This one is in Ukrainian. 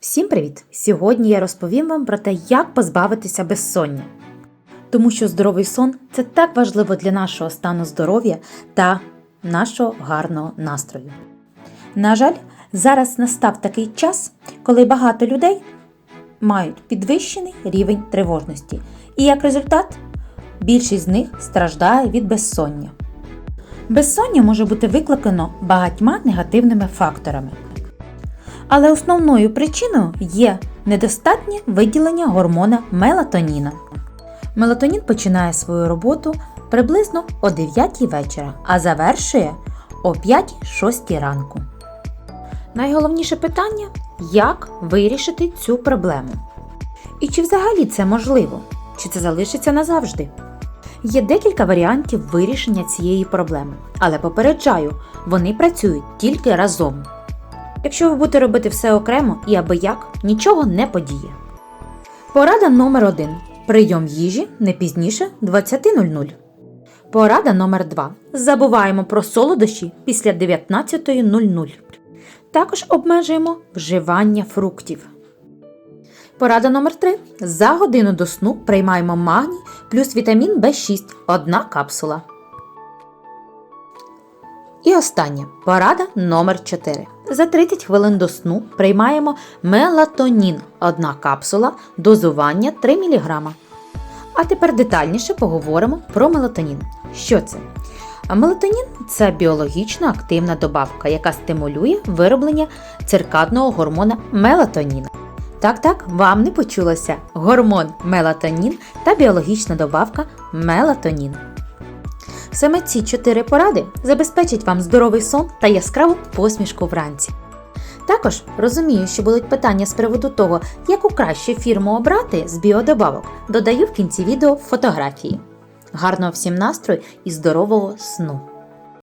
Всім привіт! Сьогодні я розповім вам про те, як позбавитися безсоння. Тому що здоровий сон це так важливо для нашого стану здоров'я та нашого гарного настрою. На жаль, зараз настав такий час, коли багато людей мають підвищений рівень тривожності, і як результат більшість з них страждає від безсоння. Безсоння може бути викликано багатьма негативними факторами. Але основною причиною є недостатнє виділення гормона мелатоніна. Мелатонін починає свою роботу приблизно о 9 вечора, а завершує о 5-6 ранку. Найголовніше питання як вирішити цю проблему. І чи взагалі це можливо? Чи це залишиться назавжди? Є декілька варіантів вирішення цієї проблеми, але попереджаю, вони працюють тільки разом. Якщо ви будете робити все окремо і аби як, нічого не подіє. Порада номер 1 Прийом їжі не пізніше 20.00. Порада номер 2 Забуваємо про солодощі після 19.00. Також обмежуємо вживання фруктів. Порада номер 3 За годину до сну приймаємо магній плюс вітамін В6 одна капсула. І остання порада номер 4 За 30 хвилин до сну приймаємо мелатонін одна капсула, дозування 3 мг. А тепер детальніше поговоримо про мелатонін. Що це? Мелатонін це біологічно активна добавка, яка стимулює вироблення циркадного гормона мелатоніна. Так, так, вам не почулося гормон мелатонін та біологічна добавка мелатонін. Саме ці чотири поради забезпечать вам здоровий сон та яскраву посмішку вранці. Також розумію, що будуть питання з приводу того, яку кращу фірму обрати з біодобавок. Додаю в кінці відео фотографії. Гарного всім настрою і здорового сну!